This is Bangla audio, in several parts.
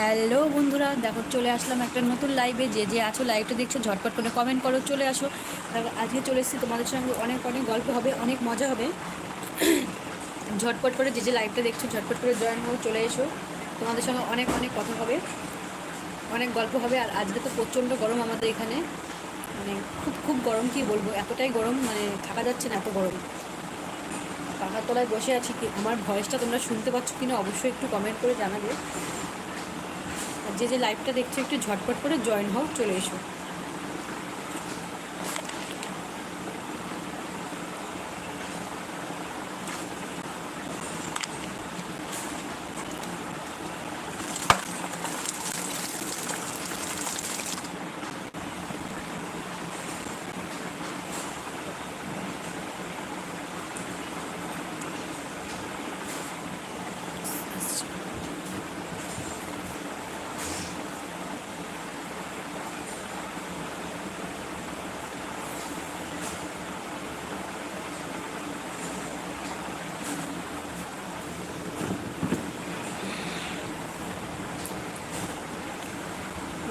হ্যালো বন্ধুরা, দেখো চলে আসলাম একটা নতুন লাইভে যে যে আছো লাইভটা দেখছ, ঝটপট করে কমেন্ট করো, চলে আসো। আজকে চলে এসেছি তোমাদের সঙ্গে অনেক অনেক গল্প হবে, অনেক মজা হবে। ঝটপট করে যে যে লাইভটা দেখছ, ঝটপট করে জয়েন হও, চলে এসো। তোমাদের সঙ্গে অনেক অনেক কথা হবে, অনেক গল্প হবে। আর আজকে তো প্রচণ্ড গরম আমাদের এখানে। মানে খুব খুব গরম, কি বলব? এতটাই গরম মানে থাকা যাচ্ছে না এত গরম। পাখার তলায় বসে আছি কি? আমার ভয়েসটা তোমরা শুনতে পাচ্ছ কিনা অবশ্যই একটু কমেন্ট করে জানাবে। যে যে লাইভটা দেখছ একটু ঝটপট করে জয়েন হও চলে এসো।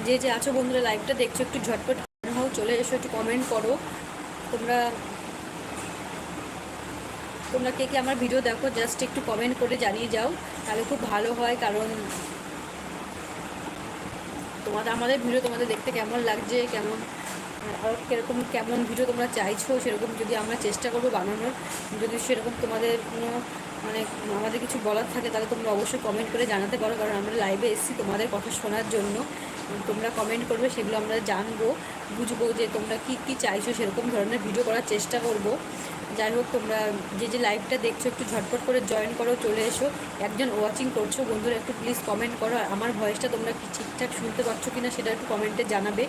যে যে আছো বন্ধুরা লাইভটা দেখছ, একটু ঝটপট হও চলে এসো, একটু কমেন্ট করো। তোমরা তোমরা কে কে আমার ভিডিও দেখো জাস্ট একটু কমেন্ট করে জানিয়ে যাও, তাহলে খুব ভালো হয়, কারণ তোমাদের, আমাদের ভিডিও তোমাদের দেখতে কেমন লাগছে, কেমন আর কীরকম কেমন ভিডিও তোমরা চাইছো, সেরকম যদি আমরা চেষ্টা করব বানানোর, যদি সেরকম তোমাদের কোনো মানে আমাদের কিছু বলার থাকে, তাহলে তোমরা অবশ্যই কমেন্ট করে জানাতে পারো, কারণ আমরা লাইভে এসেছি তোমাদের কথা শোনার জন্য। তোমরা কমেন্ট করবে, সেগুলো আমরা জানব, বুঝব যে তোমরা কি কি চাইছো, সেরকম ধরনের ভিডিও করার চেষ্টা করব। যাই হোক, তোমরা যে যে লাইভটা দেখছ, একটু ঝটপট করে জয়েন করো, চলে এসো। একজন ওয়াচিং করছ, বন্ধুরা, একটু প্লিজ কমেন্ট করো। আমার ভয়েসটা তোমরা কি ঠিকঠাক শুনতে পাচ্ছ কি না সেটা একটু কমেন্টে জানাবে।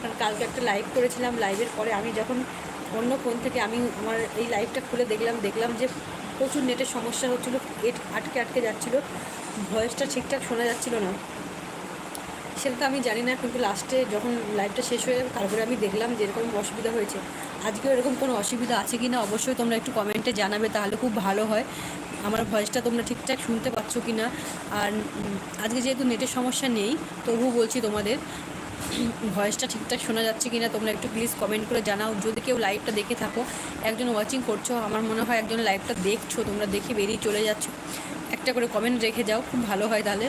কারণ কালকে একটা লাইভ করেছিলাম লাইভের পরে আমি যখন অন্য ফোন থেকে আমি আমার এই লাইভটা খুলে দেখলাম দেখলাম যে প্রচুর নেটের সমস্যা হচ্ছিল এট আটকে আটকে যাচ্ছিল ভয়েসটা ঠিকঠাক শোনা যাচ্ছিল না। সেটা তো আমি জানি না, কিন্তু লাস্টে যখন লাইভটা শেষ হয়ে যাবে, তারপরে আমি দেখলাম যে এরকম অসুবিধা হয়েছে। আজকেও এরকম কোনো অসুবিধা আছে কি না অবশ্যই তোমরা একটু কমেন্টে জানাবে, তাহলে খুব ভালো হয়। আমার ভয়েসটা তোমরা ঠিকঠাক শুনতে পাচ্ছ কি না আর আজকে যেহেতু নেটের সমস্যা নেই, তবুও বলছি তোমাদের ভয়েসটা ঠিকঠাক শোনা যাচ্ছে কি না তোমরা একটু প্লিজ কমেন্ট করে জানাও। যদি কেউ লাইভটা দেখে থাকো, একজন ওয়াচিং করছ, আমার মনে হয় একজন লাইভটা দেখছ, তোমরা দেখে বেরিয়ে চলে যাচ্ছ। একটা করে কমেন্ট রেখে যাও, খুব ভালো হয় তাহলে।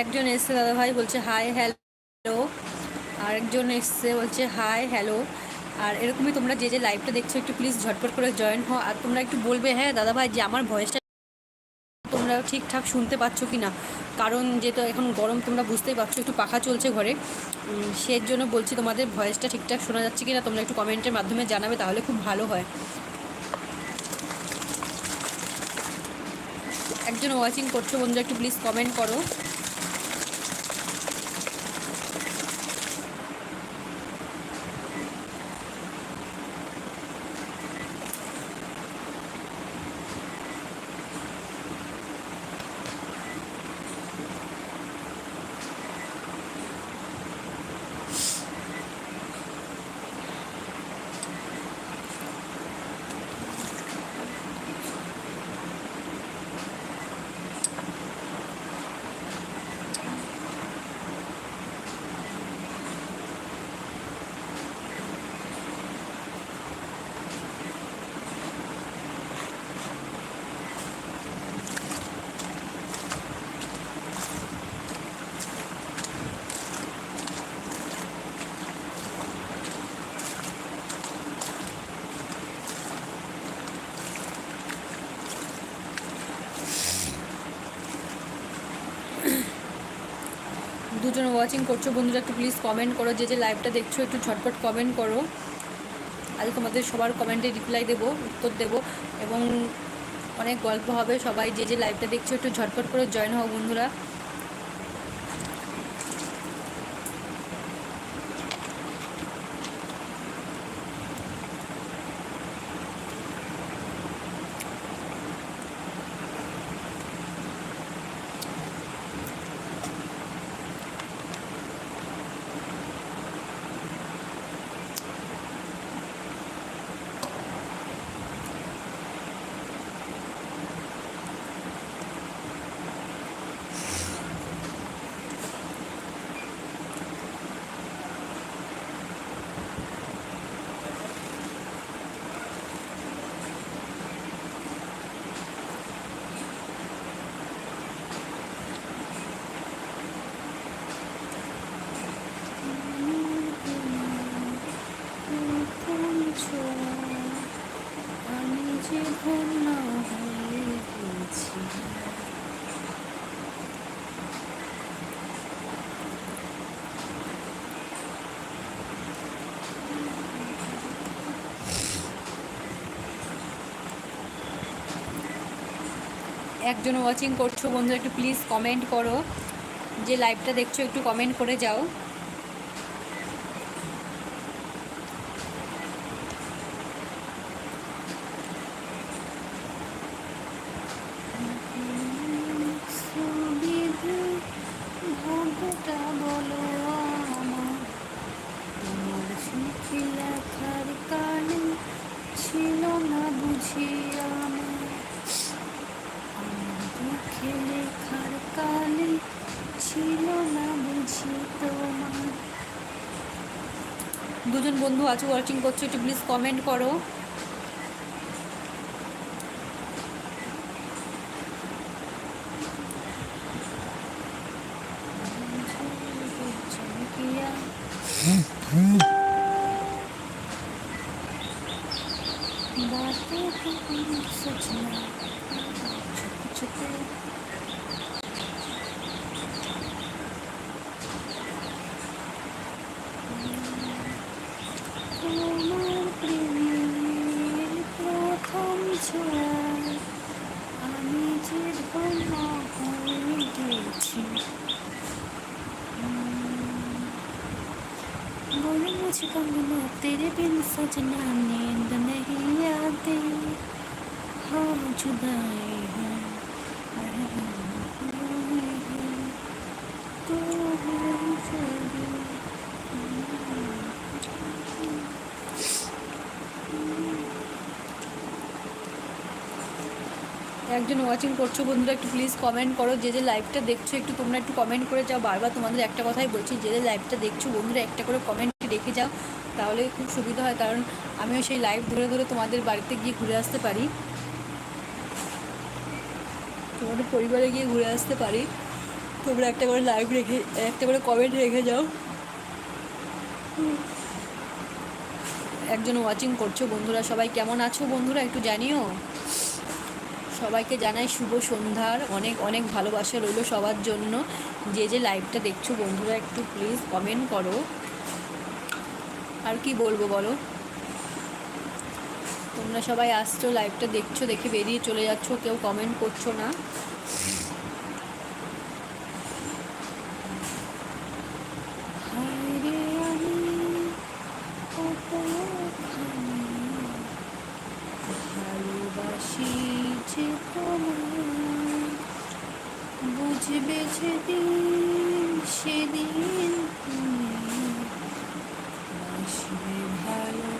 একজন এসছে দাদাভাই বলছে হাই হ্যালো আর একজন এসছে, বলছে হাই হ্যালো আর এরকমই তোমরা যে যে লাইভটা দেখছ, একটু প্লিজ ঝটপট করে জয়েন হও। আর তোমরা একটু বলবে হ্যাঁ দাদাভাই যে আমার ভয়েসটা তোমরা ঠিকঠাক শুনতে পাচ্ছ কি না কারণ যেহেতু এখন গরম, তোমরা বুঝতেই পারছ, একটু পাখা চলছে ঘরে। সেই জন্য বলছি তোমাদের ভয়েসটা ঠিকঠাক শোনা যাচ্ছে কি না তোমরা একটু কমেন্টের মাধ্যমে জানাবে, তাহলে খুব ভালো হয়। একজন ওয়াচিং করছ বন্ধুরা, একটু প্লিজ কমেন্ট করো। দুজন ওয়াচিং করছ, বন্ধুরা একটু প্লিজ কমেন্ট করো, যে যে লাইভটা দেখছ, একটু ঝটপট কমেন্ট করো। আমি তোমাদের সবার কমেন্টে রিপ্লাই দেবো, উত্তর দেবো, এবং অনেক গল্প হবে, সবাই যে যে লাইভটা দেখছ, একটু ঝটপট করে জয়েন হও, বন্ধুরা আমি যে ধন্য হয়ে গেছি একজন ওয়াচিং করছ বন্ধুরা একটু প্লিজ কমেন্ট করো। যে লাইভটা দেখছ, একটু কমেন্ট করে যাও সুবিধে ভাগ্যটা বলো আমার তোমার সুখী লেখার কানে ছিল না বুঝি আমার আমার দুঃখে লেখার কানে ছিল না বুঝি তোমার দুজন বন্ধু আছো ওয়াচিং করছ একটু প্লিজ কমেন্ট করো। सजना नींद नहीं आती हाँ जुदाई है तू है जगी একজন ওয়াচিং করছো বন্ধুরা একটু প্লিজ কমেন্ট করো যে যে লাইভটা দেখছো একটু তোমরা একটু কমেন্ট করে যাও বারবার তোমাদের একটা কথাই বলছি যে যে লাইভটা দেখছো বন্ধুরা একটা করে কমেন্ট রেখে যাও তাহলে খুব সুবিধা হয়, কারণ আমিও সেই লাইভ ধরে ধরে তোমাদের বাড়িতে গিয়ে ঘুরে আসতে পারি। তোমাদের পরিবারে গিয়ে ঘুরে আসতে পারি। তোমরা একটা করে লাইভ রেখে, একটা করে কমেন্ট রেখে যাও। একজন ওয়াচিং করছ বন্ধুরা, সবাই কেমন আছো বন্ধুরা একটু জানিও? সবাইকে জানাই শুভ সন্ধ্যার, অনেক অনেক ভালোবাসা রইল সবার জন্য। যে যে লাইভটা দেখছ বন্ধুরা একটু প্লিজ কমেন্ট করো। আর কি বলব বলো? তোমরা সবাই আসছো লাইভটা দেখছ, দেখে বেরিয়ে চলে যাচ্ছ, কেউ কমেন্ট করছ না। ভালোবাসি বুঝবে সেদিন তুমি। আসবে ভালো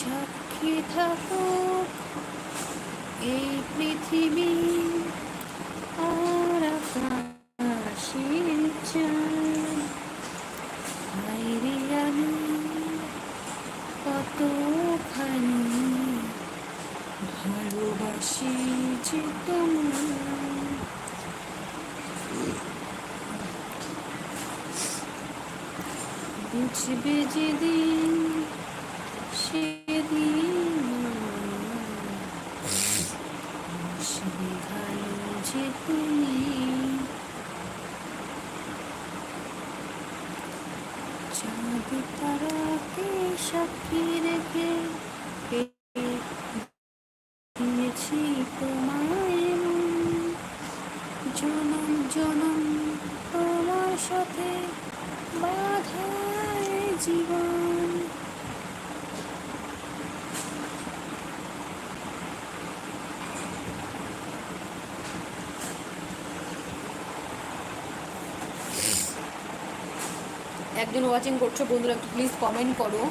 সাক্ষী থাকুক এই পৃথিবী আর আকাশের চাঁদ হায়রে আমি কতখানি ভালোবাসি যে তোমার বুঝবে যেদিন সেদিন আসবে ভালো যে তুমি চাঁদ তারাকে সাক্ষী রেখে একজন ওয়াচিং করছ বন্ধুরা একটু প্লিজ কমেন্ট করো।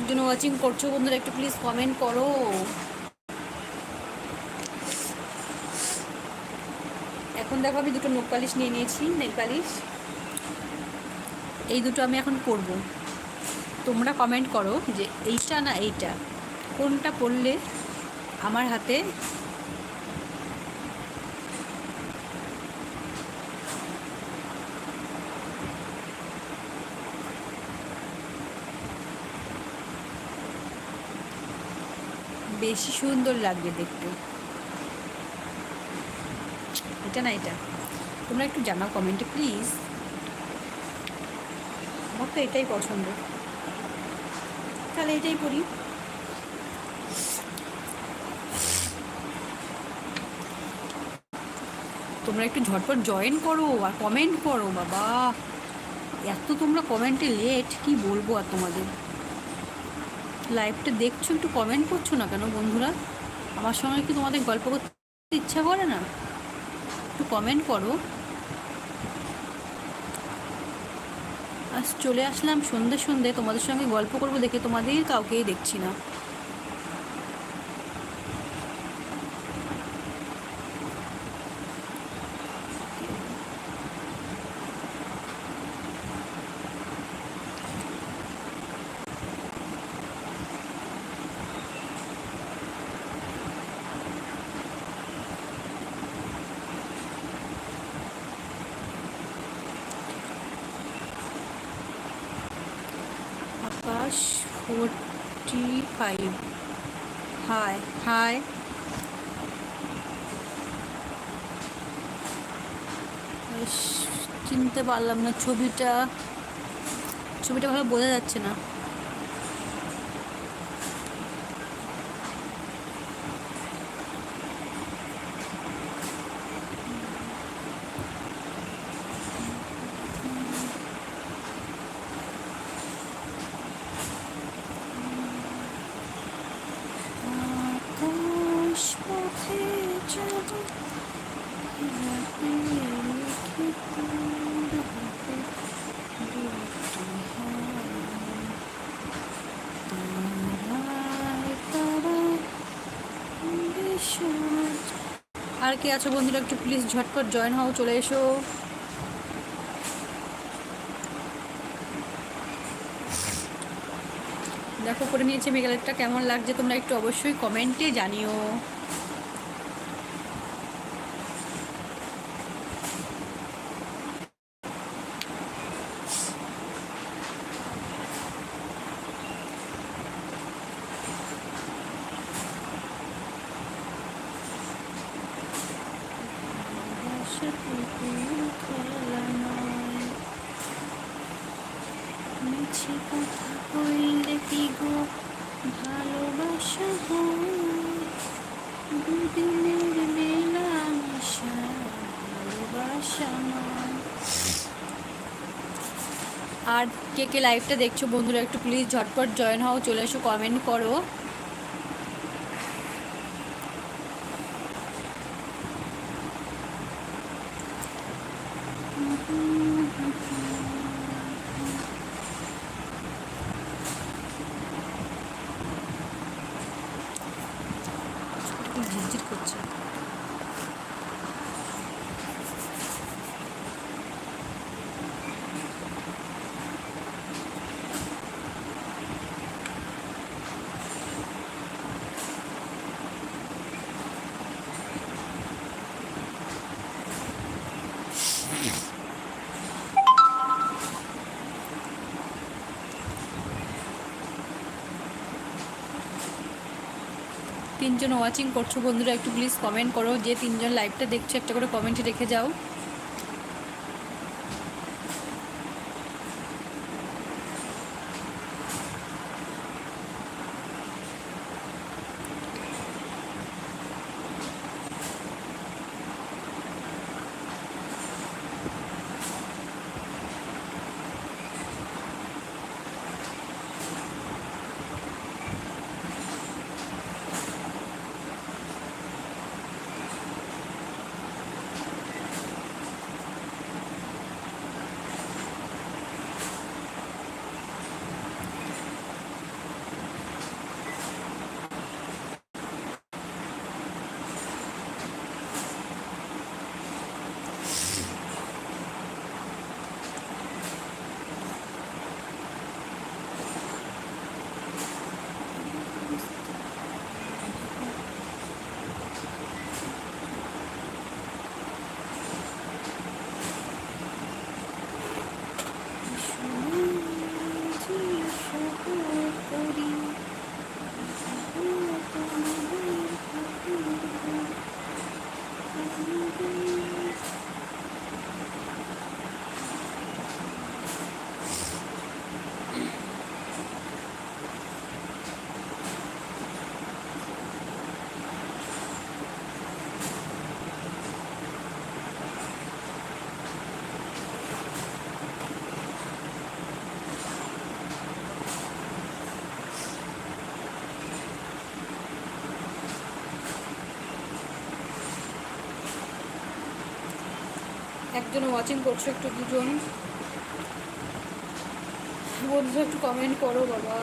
একজন ওয়াচিং করছ বন্ধুরা, একটু প্লিজ কমেন্ট করো। এখন দেখো আমি দুটো পালিশ নিয়ে নিয়েছি নেল পালিশ এই দুটো আমি এখন করব। তোমরা কমেন্ট করো যে এইটা না এইটা, কোনটা পড়লে আমার হাতে বেশি সুন্দর লাগবে দেখতে। এটা না এটা। তোমরা একটু জানাও কমেন্টে প্লিজ আমার তো এটাই পছন্দ। তাহলে এটাই করি। তোমরা একটু ঝটপট জয়েন করো আর কমেন্ট করো, বাবা। এত তোমরা কমেন্টে লেট কি বলব আর তোমাদের? লাইভটা দেখছ, একটু কমেন্ট করছ না কেন বন্ধুরা? আমার সঙ্গে কি তোমাদের গল্প করতে ইচ্ছা করে না? একটু কমেন্ট করো। আজ চলে আসলাম সন্ধে সন্ধে তোমাদের সঙ্গে গল্প করব দেখে তোমাদের কাউকেই দেখছি না। Akash forty five hi hi চিনতে পারলাম না ছবিটা ছবিটা ভালো বোঝা যাচ্ছে না। আর কে আছো বন্ধুরা? একটু প্লিজ ঝটপট জয়েন হও, চলে এসো। দেখো, করে নিয়েছে মেঘালয়টা কেমন লাগছে, তোমরা একটু অবশ্যই কমেন্টে জানিও। কাছে কথা কইলে কি গো? ভালোবাসা দুদিনের মেলামেশা ভালোবাসা আর কে কে লাইভটা দেখছ বন্ধুরা, একটু প্লিজ ঝটপট জয়েন হও, চলে এসো কমেন্ট করো খুব ঝিরঝির করছে তিনজন ওয়াচিং করছ বন্ধুরা, একটু প্লিজ কমেন্ট করো, যে তিনজন লাইভটা দেখছ, একটা করে কমেন্টে রেখে যাও। একজন ওয়াচিং করছ একটু দুজন। বন্ধুরা একটু কমেন্ট করো বাবা।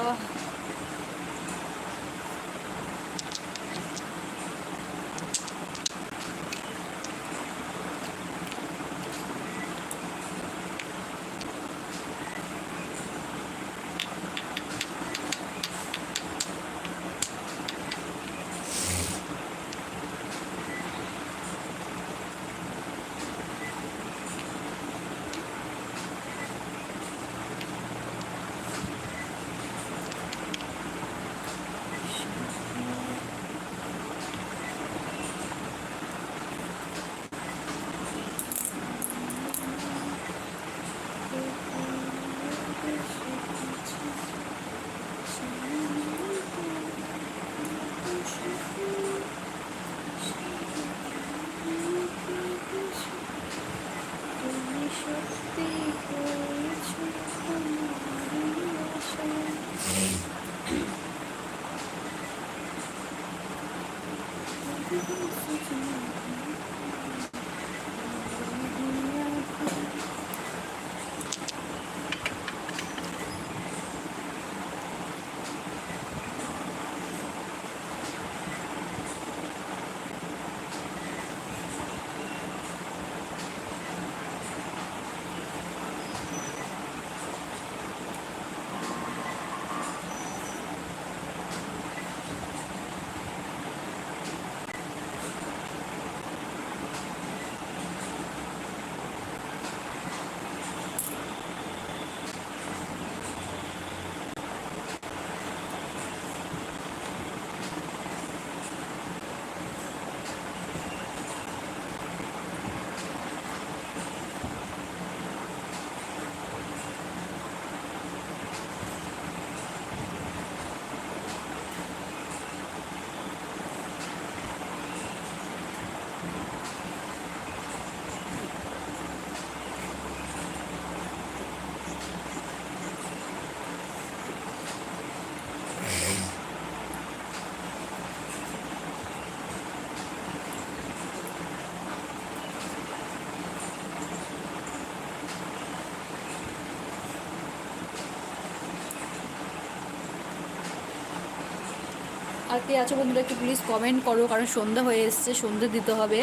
কে আছো বন্ধুরা, একটু প্লিজ কমেন্ট করো, কারণ সন্ধ্যা হয়ে এসছে, সন্ধ্যা দিতে হবে।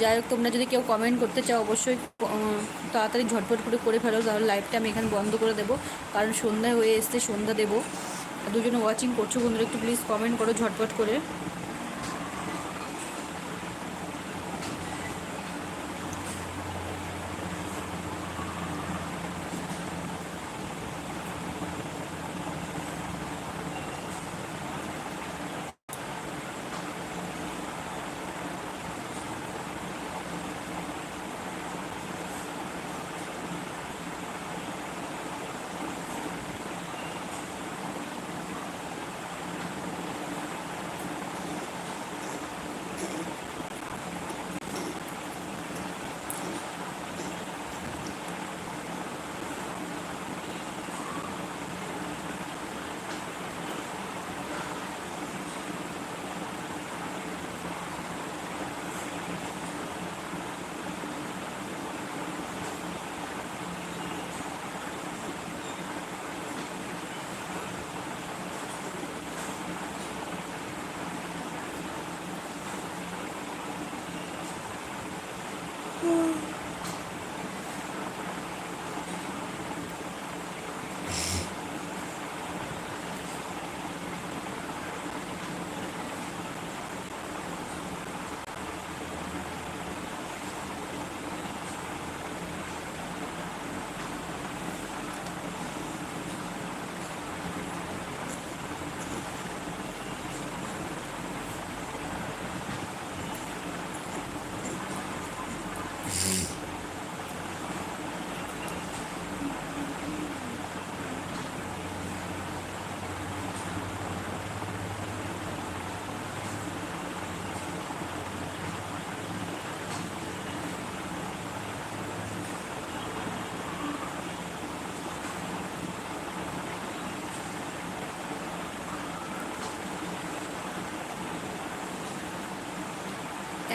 যাই হোক, তোমরা যদি কেউ কমেন্ট করতে চাও, অবশ্যই তাড়াতাড়ি ঝটপট করে করে ফেলো, তাহলে লাইভটা আমি এখানে বন্ধ করে দেবো। কারণ সন্ধ্যা হয়ে এসছে, সন্ধ্যা দেবো। দুজনে ওয়াচিং করছ বন্ধুরা, একটু প্লিজ কমেন্ট করো ঝটপট করে।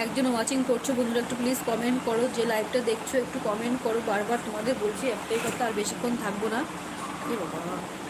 একজন ওয়াচিং করছ, বন্ধুরা, একটু প্লিজ কমেন্ট করো, যে লাইভটা দেখছ, একটু কমেন্ট করো, বারবার তোমাদের বলছি, একটাই কথা, আর বেশিক্ষণ থাকব না। বাবা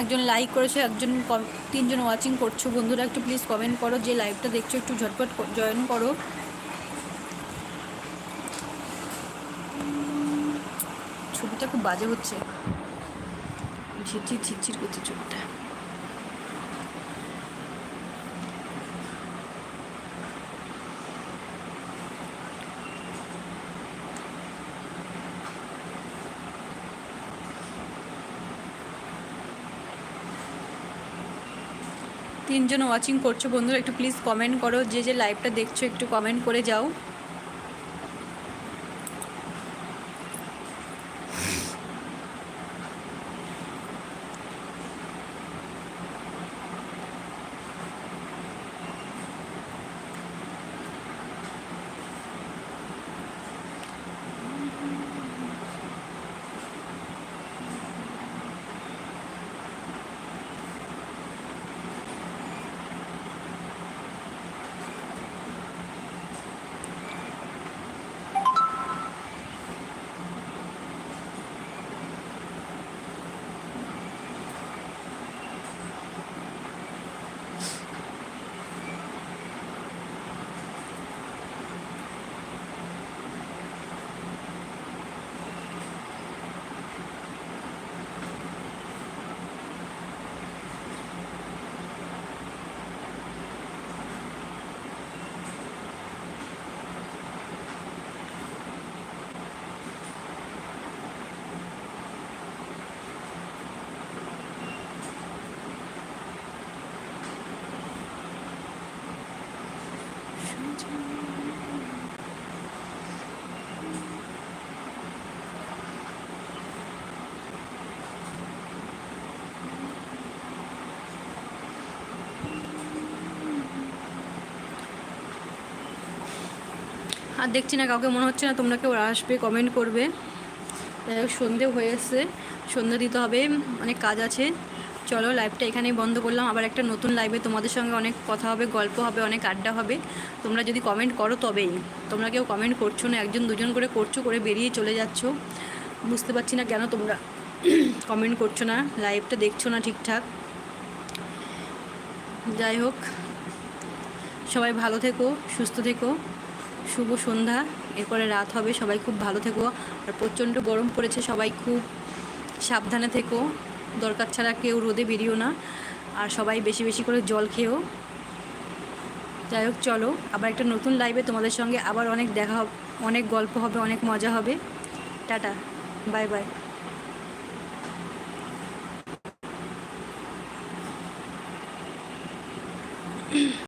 একজন লাইক করেছে, একজন তিনজন ওয়াচিং করছ। বন্ধুরা, একটু প্লিজ কমেন্ট করো, যে লাইভটা দেখছ, একটু ঝটপট জয়েন করো। ছবিটা খুব বাজে হচ্ছে। ঝিরঝির ঝিরঝির করছে ছবিটা। তিনজন ওয়াচিং করছ বন্ধুরা, একটু প্লিজ কমেন্ট করো। যে যে লাইভটা দেখছ, একটু কমেন্ট করে যাও। আর দেখছি না, কাউকে মনে হচ্ছে না, তোমরা কেউ আসবে কমেন্ট করবে। যাই হোক, সন্ধে হয়ে এসছে সন্ধে দিতে হবে, অনেক কাজ আছে। চলো লাইভটা এখানেই বন্ধ করলাম। আবার একটা নতুন লাইভে তোমাদের সঙ্গে অনেক কথা হবে, গল্প হবে, অনেক আড্ডা হবে। তোমরা যদি কমেন্ট করো তবেই। তোমরা কেউ কমেন্ট করছ না, একজন দুজন করে করছ, করে বেরিয়ে চলে যাচ্ছ। বুঝতে পারছি না কেন তোমরা কমেন্ট করছ না লাইভটা দেখছ না ঠিকঠাক। যাই হোক, সবাই ভালো থেকো, সুস্থ থেকো। শুভ সন্ধ্যা। এরপরে রাত হবে, সবাই খুব ভালো থেকো। আর প্রচণ্ড গরম পড়েছে, সবাই খুব সাবধানে থেকো। দরকার ছাড়া কেউ রোদে বেরিও না। আর সবাই বেশি বেশি করে জল খেও। যাই হোক, চলো, আবার একটা নতুন লাইভে তোমাদের সঙ্গে আবার অনেক দেখা হবে, অনেক গল্প হবে, অনেক মজা হবে। Tata bye bye